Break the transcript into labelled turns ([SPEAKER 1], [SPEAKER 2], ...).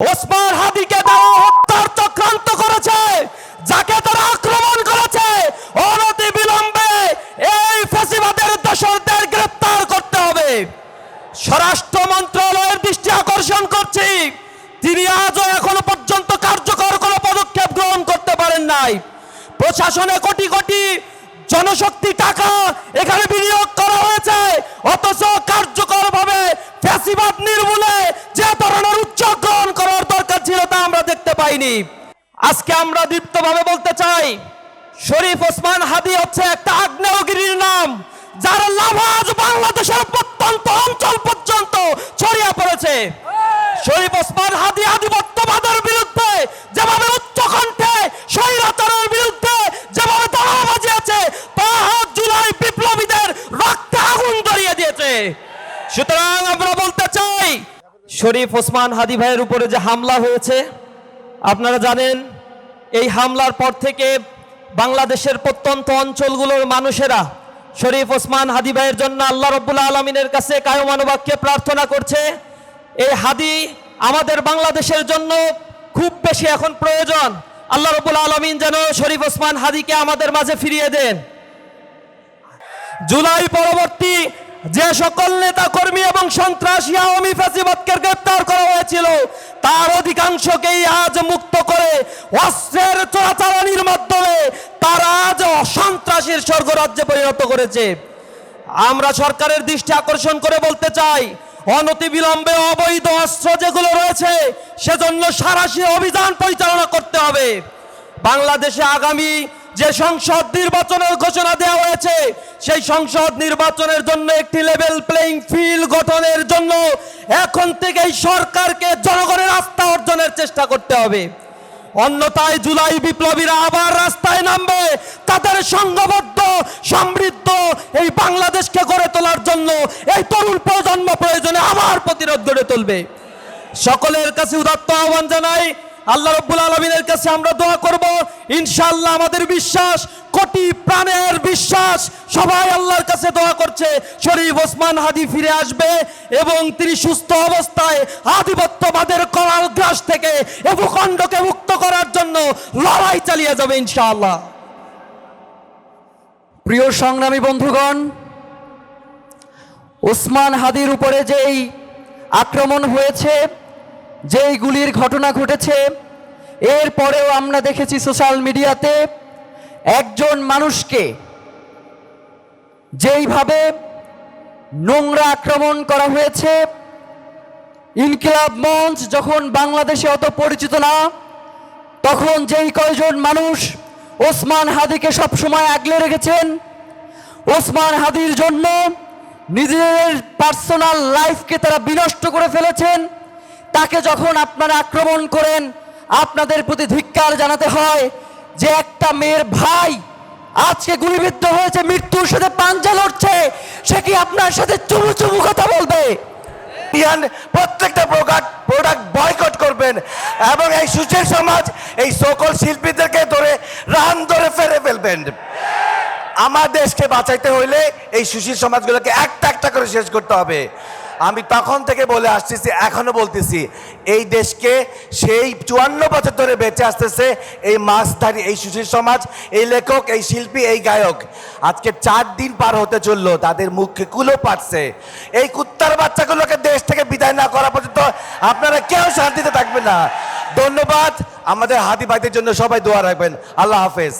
[SPEAKER 1] ওসমান হাদিকে তারা হত্যার চক্রান্ত করেছে, যাকে তারা আক্রমণ করেছে। অনতি বিলম্বে এই ফ্যাসিবাদের দোসরদের গ্রেপ্তার করতে হবে। স্বরাষ্ট্র মন্ত্রণালয়ের দৃষ্টি আকর্ষণ করছি। তিনি আজও এখনও পর্যন্ত কার্যকর কোনো পদক্ষেপ গ্রহণ করতে পারেন নাই। প্রশাসনে কোটি কোটি জনশক্তি টাকা এখানে বিনিয়োগ করা হয়েছে অথচ কার্যকরভাবে ফ্যাসিবাদ নির্মূলে যে ধরনের উদ্যোগ গ্রহণ করার দরকার ছিল তা পাইনি আজকে আমরা দীপ্তভাবে বলতে চাই, শরীফ ওসমান হাদি হচ্ছে একটা আগ্নেয়গিরির নাম, যার লাভা আজ বাংলাদেশের প্রত্যন্ত অঞ্চল পর্যন্ত ছড়িয়ে পড়েছে। শরীফ ওসমান হাদি আধিপত্যবাদের বিরুদ্ধে যেভাবে উচ্চকণ্ঠে স্বৈরাচারের বিরুদ্ধে যেভাবে তারা বাজিয়েছে, তা জুলাই বিপ্লবীদের রক্তে আগুন ধরিয়ে দিয়েছে। সুতরাং আমরা বলতে চাই, শরীফ ওসমান হাদি ভাইয়ের উপরে যে হামলা হয়েছে আপনারা জানেন, এই হামলার পর থেকে বাংলাদেশের প্রত্যন্ত অঞ্চলগুলোর মানুষেরা শরীফ ওসমান হাদি ভাইয়ের জন্য আল্লাহ রব্বুল আলমিনের কাছে কায়মানুবাক্যে প্রার্থনা করছে। এই হাদি আমাদের বাংলাদেশের জন্য খুব বেশি এখন প্রয়োজন। আল্লাহ রব্বুল আলমিন যেন শরীফ ওসমান হাদিকে আমাদের মাঝে ফিরিয়ে দেন। জুলাই পরবর্তী যে সকল নেতা কর্মী এবং সন্ত্রাসী আওয়ামী ফ্যাসিবাদকে গ্রেপ্তার করা হয়েছিল তার অধিকাংশকেই আজ মুক্ত করে অস্ত্রের চোরাচালানির মাধ্যমে তারা আজ সন্ত্রাসীর স্বর্গরাজ্যে পরিণত করেছে। আমরা সরকারের দৃষ্টি আকর্ষণ করে বলতে চাই, অনতিবিলম্বে অবৈধ অস্ত্র যেগুলো রয়েছে, সেজন্য সারাশি অভিযান পরিচালনা করতে হবে। বাংলাদেশে আগামী যে সংসদ নির্বাচনের ঘোষণা দেওয়া হয়েছে, সেই সংসদ নির্বাচনের জন্য একটি লেভেল প্লেইং ফিল্ড গঠনের জন্য এখন থেকেই সরকারকে জনগণের আস্থা অর্জনের চেষ্টা করতে হবে। অন্যথায় জুলাই বিপ্লবীরা আবার রাস্তায় নামবে, তাদের সংঘবদ্ধ, সমৃদ্ধ এই বাংলাদেশকে গড়ে তোলার জন্য এই তরুণ প্রজন্ম প্রয়োজনে আবার প্রতিরোধ গড়ে তুলবে। সকলের কাছে উদাত্ত আহ্বান জানাই আল্লাহ রব্বুল আলমিনের কাছে আমরা দোয়া করব ইনশাল্লাহ আমাদের বিশ্বাস, কোটি প্রাণের বিশ্বাস, সবাই আল্লাহর কাছে দোয়া করছে। শরীফ ওসমান হাদি ফিরে আসবে এবং তিনি সুস্থ অবস্থায় আধিপত্যবাদের করাল গ্রাস থেকে এ ভূখণ্ডকে মুক্ত করার জন্য লড়াই চালিয়ে যাবে, ইনশাআল্লাহ।
[SPEAKER 2] প্রিয় সংগ্রামী বন্ধুগণ, ওসমান হাদির উপরে যেই আক্রমণ হয়েছে যেই গুলির ঘটনা ঘটেছে, এরপরেও আমরা দেখেছি সোশ্যাল মিডিয়াতে একজন মানুষকে যেইভাবে নোংরা আক্রমণ করা হয়েছে, ইনকিলাব মঞ্চ যখন বাংলাদেশে অত পরিচিত না, তখন যেই কয়জন মানুষ ওসমান হাদিকে সবসময় আগলে রেখেছেন, ওসমান হাদির জন্য নিজেদের পার্সোনাল লাইফকে তারা বিনষ্ট করে ফেলেছেন তাকে যখন আপনারা আক্রমণ করেন, আপনাদের প্রতি ধিক্কার জানাতে হয় যে একটা মেয়ের ভাই আজকে গুলিবিদ্ধ হয়েছে, মৃত্যুর সাথে পাঞ্জা লড়ছে, সে কি আপনার সাথে চুমু চুমু কথা বলবে?
[SPEAKER 3] প্রত্যেকটা প্রোডাক্ট প্রোডাক্ট বয়কট করবেন এবং এই সুচের সমাজ, এই সকল শিল্পীদেরকে ধরে, রান ধরে ফেলে ফেলবেন। আমার দেশকে বাঁচাইতে হইলে এই সুশীল সমাজগুলোকে একটা একটা করে শেষ করতে হবে। আমি তখন থেকে বলে আসতেছি, এখনও বলতেছি, এই দেশকে সেই চুয়ান্ন বছর ধরে বেঁচে আসতেছে এই মাছধারী এই সুশীল সমাজ, এই লেখক, এই শিল্পী, এই গায়ক। আজকে চার দিন পার হতে চলল, তাদের মুখে কুলো পাচ্ছে এই কুত্তার বাচ্চাগুলোকে দেশ থেকে বিদায় না করা পর্যন্ত আপনারা কেউ শান্তিতে থাকবেন না। ধন্যবাদ। আমাদের হাতি ভাইদের জন্য সবাই দোয়া রাখবেন। আল্লাহ হাফেজ।